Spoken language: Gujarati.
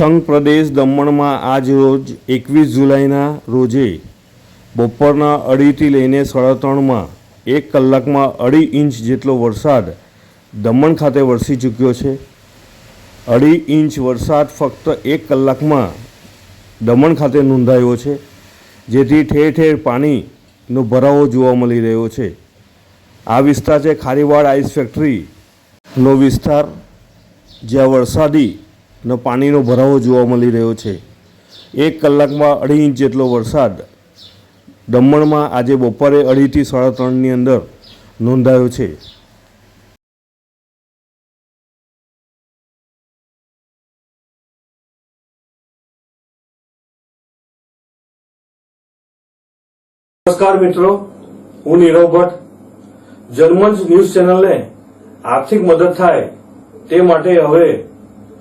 સંઘ પ્રદેશ દમણમાં આજ રોજ એકવીસ જુલાઈના રોજે બપોરના અઢીથી લઈને સાડા ત્રણમાં એક કલાકમાં અઢી ઇંચ જેટલો વરસાદ દમણ ખાતે વરસી ચૂક્યો છે. અઢી ઇંચ વરસાદ ફક્ત એક કલાકમાં દમણ ખાતે નોંધાયો છે, જેથી ઠેર ઠેર પાણીનો ભરાવો જોવા મળી રહ્યો છે. આ વિસ્તાર છે ખારીવાડ આઈસ ફેક્ટરીનો વિસ્તાર, જ્યાં વરસાદી નો પાણીનો ભરાવો જોવા મળી રહ્યો છે. એક કલાકમાં અઢી ઇંચ જેટલો વરસાદ દમણમાં આજે બપોરે અઢીથી સાડા ત્રણની અંદર નોંધાયો છે. નમસ્કાર મિત્રો, હું નીરવ ભટ્ટ. જર્મન ન્યૂઝ ચેનલને આર્થિક મદદ થાય તે માટે હવે